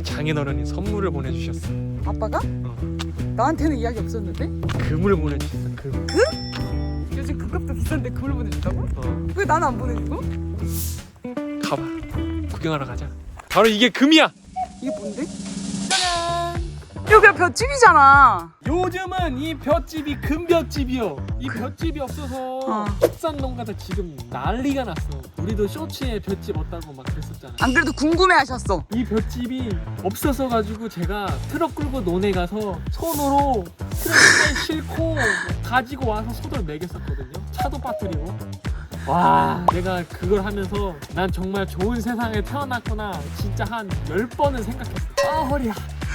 오늘 장인어른이 선물을 보내주셨어. 아빠가? 어. 나한테는 이야기 없었는데? 금을 보내주셨어. 금. 요즘 금값도 비싼데 그걸 보내준다고? 어. 왜 나는 안 보내주고? 가봐. 구경하러 가자. 바로 이게 금이야. 이게 뭔데? 짜잔! 여기가 볏집이잖아. 요즘은 이 볏집이 금볏집이요. 이 볏집이 없어서 어. 축산 농가에서 지금 난리가 났어. 우리도 쇼츠에 볏집 없다고 막 그랬었잖아. 안 그래도 궁금해하셨어. 이 볏집이 없어서 가지고 제가 트럭 끌고 논에 가서 손으로 트럭에 싣고 가지고 와서 소들 먹였었거든요. 차도 빠뜨리고. 와, 내가 그걸 하면서 난 정말 좋은 세상에 태어났구나. 진짜 한 열 번은 생각했어. 아 허리야.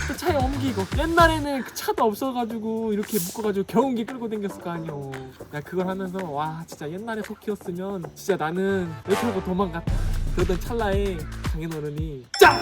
또 차에 옮기고 옛날에는 그 차도 없어가지고 이렇게 묶어가지고 경운기 끌고 다녔을 거 아니오. 나 그걸 하면서 와 진짜 옛날에 토끼였으면 진짜 나는 왜 타고 도망갔다. 그러던 찰나에 장인어른이 짜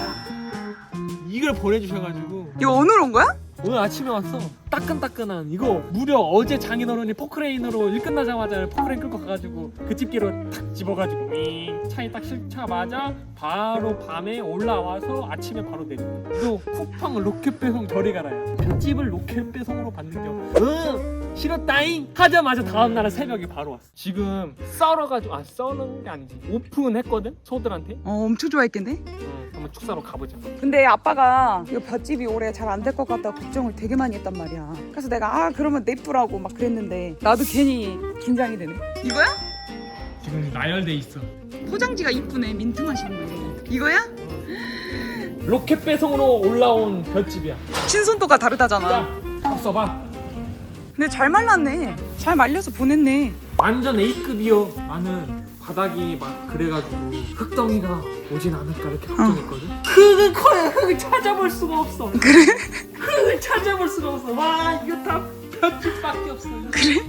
이걸 보내주셔가지고 이거 오늘 온 거야? 오늘 아침에 왔어. 따끈따끈한 이거 무려 어제 장인어른이 포크레인으로 일 끝나자마자 포크레인 끌고 가가지고 그 집게로 탁 집어가지고 윙 차에 딱 실자마자 바로 밤에 올라와서 아침에 바로 내리고 이거 쿠팡 로켓 배송 저리 가라야. 집을 로켓 배송으로 받는 경응 싫었다잉! 하자마자 다음날 새벽에 바로 왔어. 지금 썰어가지고 아 썰는 게 아니지. 오픈했거든? 소들한테? 어, 엄청 좋아했겠네. 응, 한번 축사로 가보자 근데 아빠가 이거 볏집이 올해 잘 안 될 것 같다고 걱정을 되게 많이 했단 말이야. 그래서 내가 아 그러면 내쁘라고 막 그랬는데 나도 괜히 긴장이 되네. 이거야? 지금 나열돼 있어 포장지가 이쁘네. 민트 맛이 있네. 이거야? 로켓 배송으로 올라온 별집이야. 신선도가 다르다잖아. 자, 한번 써봐. 근데 잘 말랐네. 잘 말려서 보냈네. 완전 A급이요. 나는 바닥이 막 그래가지고 흙덩이가 오진 않을까 이렇게 걱정했거든. 흙은 커요. 흙을 찾아볼 수가 없어. 그래? 흙을 찾아볼 수가 없어. 와 이거 다 볏집밖에 없어. 그래?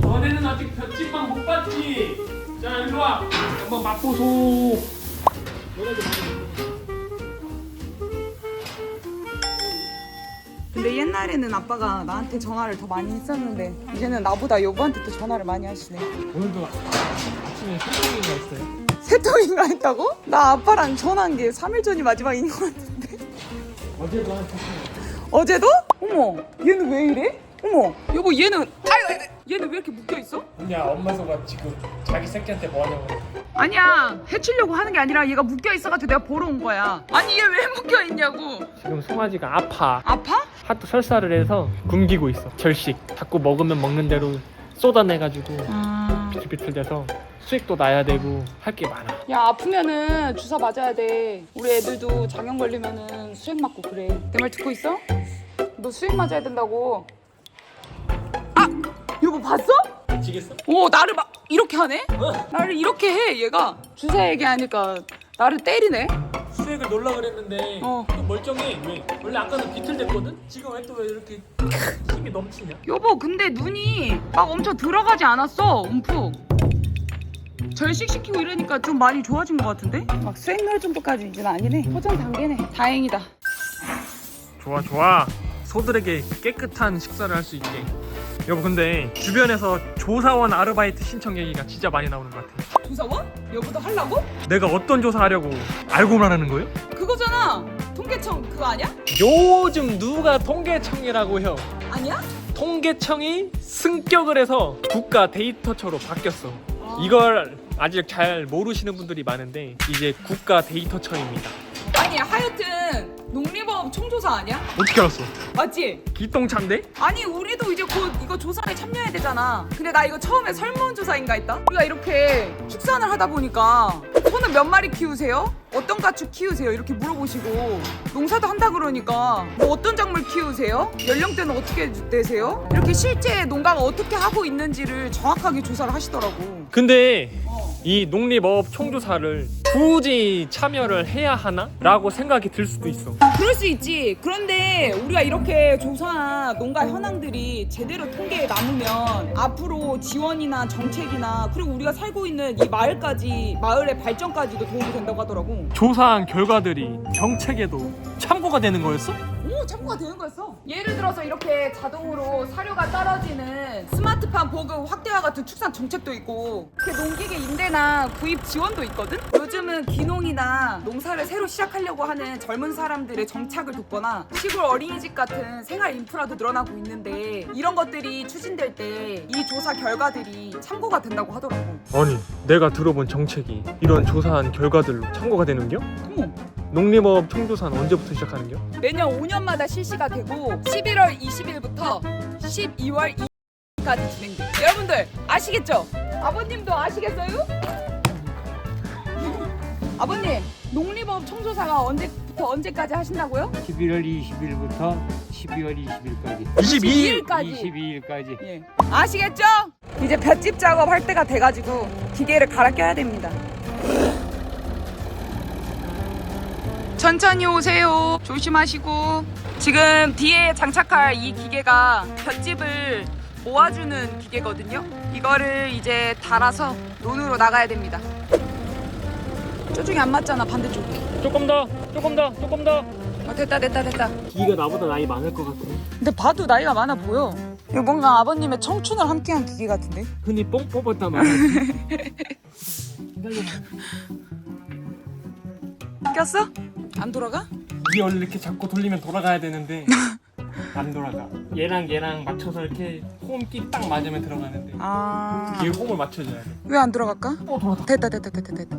너네는 아직 볏집만 못 봤지. 자 일로 와. 한번 맛보소. 너네도 많이 근데 옛날에는 아빠가 나한테 전화를 더 많이 했었는데 이제는 나보다 여보한테 또 전화를 많이 하시네. 오늘도 에 소통인가 했어요. 세 통인가 했다고? 나 아빠랑 전화한 게 3일 전이 마지막인 것 같은데. 어제도 한 어제도? 어머, 얘는 왜 이래? 어머, 여보 얘는 아유, 얘는 왜 이렇게 묶여 있어? 야 엄마 소가 지금 자기 새끼한테 뭐 하냐고 아니야, 해치려고 하는 게 아니라 얘가 묶여 있어가지고 내가 보러 온 거야. 아니 얘 왜 묶여 있냐고? 지금 송아지가 아파 아파? 하도 설사를 해서 굶기고 있어 절식 자꾸 먹으면 먹는 대로 쏟아내가지고 아. 비틀비틀대서 수액도 나야 되고 할 게 많아 야 아프면은 주사 맞아야 돼. 우리 애들도 장염 걸리면은 수액 맞고 그래. 내 말 듣고 있어? 너 수액 맞아야 된다고. 아, 여보 봤어? 미치겠어? 오 나를 막 이렇게 하네? 나를 이렇게 해 얘가 주사 얘기하니까 나를 때리네. 수액을 놀라 그랬는데 어. 또 멀쩡해 왜? 원래 아까는 비틀댔거든? 지금 왜 또 왜 이렇게 힘이 넘치냐? 여보 근데 눈이 막 엄청 들어가지 않았어 움푹. 절식시키고 이러니까 좀 많이 좋아진 것 같은데? 막 수액 넣을 정도까지 이제는 아니네. 포장 단계네. 다행이다. 좋아 좋아 소들에게 깨끗한 식사를 할 수 있게 여보 근데 주변에서 조사원 아르바이트 신청 얘기가 진짜 많이 나오는 것 같아 조사원? 여보도 하려고? 내가 어떤 조사하려고 알고만 하는 거예요? 그거잖아. 통계청 그거 아니야? 요즘 누가 통계청이라고 혀 아니야? 통계청이 승격을 해서 국가 데이터처로 바뀌었어. 이걸 아직 잘 모르시는 분들이 많은데 이제 국가 데이터청입니다. 아니 하여튼 농림업 총조사 아니야? 어떻게 알았어? 맞지? 기똥찬데? 아니 우리도 이제 곧 이거 조사에 참여해야 되잖아. 근데 나 이거 처음에 설문조사인가 했다. 우리가 이렇게 축산을 하다 보니까 소는 몇 마리 키우세요? 어떤 가축 키우세요? 이렇게 물어보시고 농사도 한다 그러니까 뭐 어떤 작물 키우세요? 연령대는 어떻게 되세요? 이렇게 실제 농가가 어떻게 하고 있는지를 정확하게 조사를 하시더라고. 근데 어. 이 농림업 총조사를 굳이 참여를 해야 하나? 라고 생각이 들 수도 있어. 그럴 수 있지. 그런데 우리가 이렇게 조사한 농가 현황들이 제대로 통계에 남으면 앞으로 지원이나 정책이나 그리고 우리가 살고 있는 이 마을까지 마을의 발전까지도 도움이 된다고 하더라고. 조사한 결과들이 정책에도 참고가 되는 거였어? 오 참고가 되는 거였어. 예를 들어서 이렇게 자동으로 사료가 떨어지는 스마트팜 보급 확대와 같은 축산 정책도 있고 이렇게 농기계 임대나 구입 지원도 있거든. 요즘은 기농이나 농사를 새로 시작하려고 하는 젊은 사람들의 정착을 돕거나 시골 어린이집 같은 생활 인프라도 늘어나고 있는데 이런 것들이 추진될 때 이 조사 결과들이 참고가 된다고 하더라고. 아니 내가 들어본 정책이 이런 조사한 결과들로 참고가 되는겨? 어머. 농림업 총조사는 언제부터 시작하는겨? 매년 5년마다 실시가 되고 11월 20일부터 12월 2일까지 진행돼. 여러분들 아시겠죠? 아버님도 아시겠어요? 아버님 농림업 청조사가 언제부터 언제까지 하신다고요? 11월 20일부터 12월 20일까지 22일 22일까지. 22일까지 예. 아시겠죠? 이제 볏짚 작업할 때가 돼가지고 기계를 갈아 껴야 됩니다. 천천히 오세요. 조심하시고 지금 뒤에 장착할 이 기계가 볏짚을 모아주는 기계거든요. 이거를 이제 달아서 논으로 나가야 됩니다. 저쪽이 안 맞잖아 반대쪽이. 조금 더 조금 더 조금 더 어, 됐다 됐다 됐다. 기가 나보다 나이 많을 것 같아 근데 봐도 나이가 많아 보여. 이거 뭔가 아버님의 청춘을 함께한 기계 같은데? 흔히 뽕 뽑았단 말이야 기다려 꼈어? 안 돌아가? 이게 원래 이렇게 잡고 돌리면 돌아가야 되는데 안 돌아가 얘랑 얘랑 맞춰서 이렇게 호흡기 딱 맞으면 들어가는데 아. 얘 호흡을 맞춰줘야 돼 왜 안 돌아갈까? 어, 돌아가 됐다 됐다 됐다 됐다.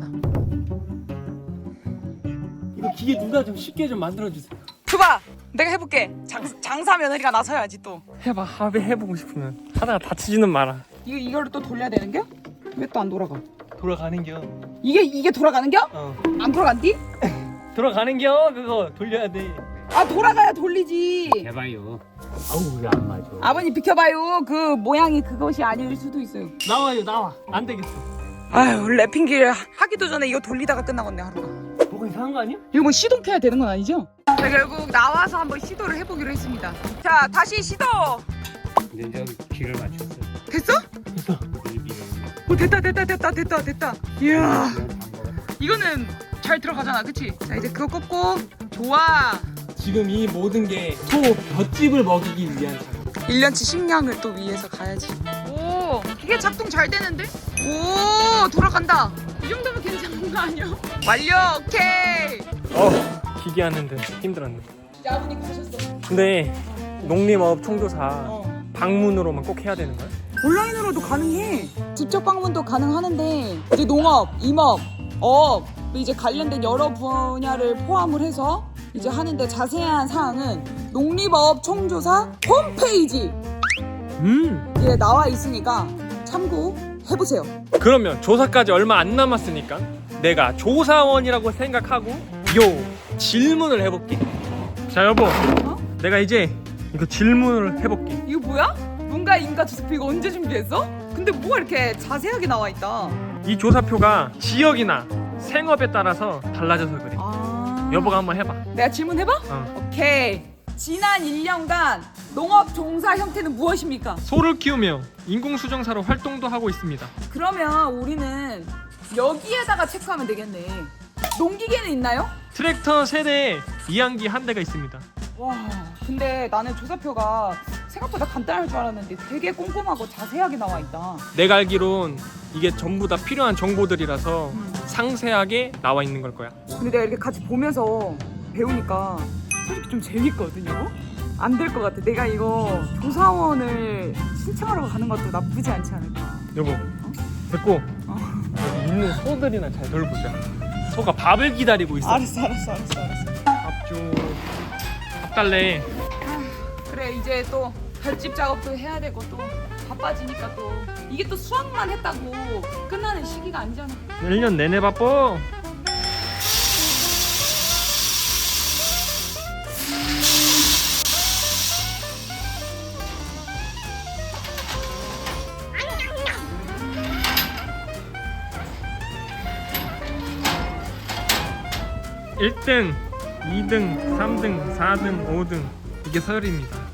이거 기계 누가 좀 쉽게 좀 만들어 주세요 줘봐. 내가 해볼게. 장, 장사 며느리가 나서야지 또. 해봐 합의 해보고 싶으면 하다가 다치지는 마라 이거 이거를 또 돌려야 되는 겨? 왜 또 안 돌아가? 돌아가는 겨 이게 이게 돌아가는 겨? 어 안 돌아간디? 돌아가는 겨 그거 돌려야 돼 아 돌아가야 돌리지. 해봐요 아우 왜안 맞아 아버님 비켜봐요. 그 모양이 그것이 아닐 수도 있어요. 나와요 나와 안 되겠어 아유 랩핑기를 하기도 전에 이거 돌리다가 끝나겠네 하루가. 뭐가 이상한 거 아니야? 이거 뭐 시동 켜야 되는 건 아니죠? 자 결국 나와서 한번 시도를 해보기로 했습니다. 자 다시 시도. 근데 저 길을 맞췄어 됐어? 됐어 오 됐다 됐다 됐다 됐다 됐다. 이야 이거는 잘 들어가잖아, 그치? 자 이제 그거 꽂고 좋아. 지금 이 모든 게 소 볏집을 먹이기 위한 작업 1년치 식량을 또 위해서 가야지. 오 기계 작동 잘 되는데? 오 돌아간다. 이 정도면 괜찮은 거 아니야? 완료 오케이. 어 기계 하는데 힘들었네 이제 아버님 가셨어. 근데 농림업 총조사 어. 방문으로만 꼭 해야 되는 거야? 온라인으로도 가능해. 직접 방문도 가능하는데 이제 농업, 임업, 업 이제 관련된 여러 분야를 포함을 해서 이제 하는데 자세한 사항은 농림업 총조사 홈페이지 음에 나와 있으니까 참고해 보세요. 그러면 조사까지 얼마 안 남았으니까 내가 조사원이라고 생각하고 요 질문을 해볼게 자 여보 내가 이제 이거 질문을 해볼게 이거 뭐야? 뭔가 인가 주스피 이거 언제 준비했어? 근데 뭐가 이렇게 자세하게 나와 있다. 이 조사표가 지역이나 생업에 따라서 달라져서 그래 아. 여보가 한번 해봐 내가 질문해봐? 어. 오케이. 지난 1년간 농업 종사 형태는 무엇입니까? 소를 키우며 인공수정사로 활동도 하고 있습니다 그러면 우리는 여기에다가 체크하면 되겠네. 농기계는 있나요? 트랙터 세대에 이항기 한 대가 있습니다 와, 근데 나는 조사표가 생각보다 간단할 줄 알았는데 되게 꼼꼼하고 자세하게 나와 있다. 내가 알기론 이게 전부 다 필요한 정보들이라서 음. 상세하게 나와 있는 걸 거야 근데 내가 이렇게 같이 보면서 배우니까 솔직히 좀 재밌거든요. 안 될 것 같아. 내가 이거 조사원을 신청하러 가는 것도 나쁘지 않지 않을까. 여보 됐고 어. 여기 있는 소들이나 잘 돌보자 소가 밥을 기다리고 있어 알았어, 알았어, 알았어, 알았어. 밥 줘 밥 달래 그래 이제 또 별집 작업도 해야 되고 또 바빠지니까 또 이게 또 수학만 했다고 끝나는 시기가 아니잖아. 1년 내내 바빠 일등이등삼등사등오등 이게 서열입니다.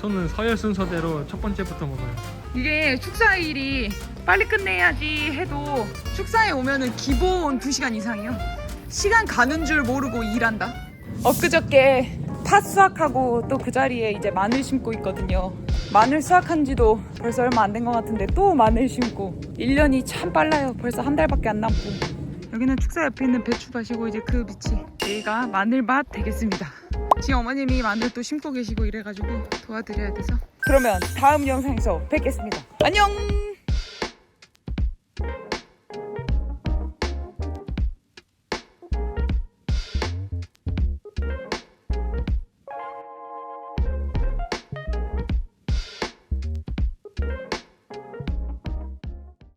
저는 서열 순서대로 첫 번째부터 먹어요. 이게 축사일이 빨리 끝내야지 해도 축사에 오면은 기본 2시간 이상이요. 시간 가는 줄 모르고 일한다. 엊그저께 팥 수확하고 또 그 자리에 이제 마늘 심고 있거든요. 마늘 수확한 지도 벌써 얼마 안 된 것 같은데 또 마늘 심고 1년이 참 빨라요. 벌써 한 달밖에 안 남고. 여기는 축사 옆에 있는 배추밭이고 이제 그 밑이 여기가 마늘밭 되겠습니다. 지금 어머님이 마늘 또 심고 계시고 이래가지고 도와드려야 돼서 그러면 다음 영상에서 뵙겠습니다. 안녕!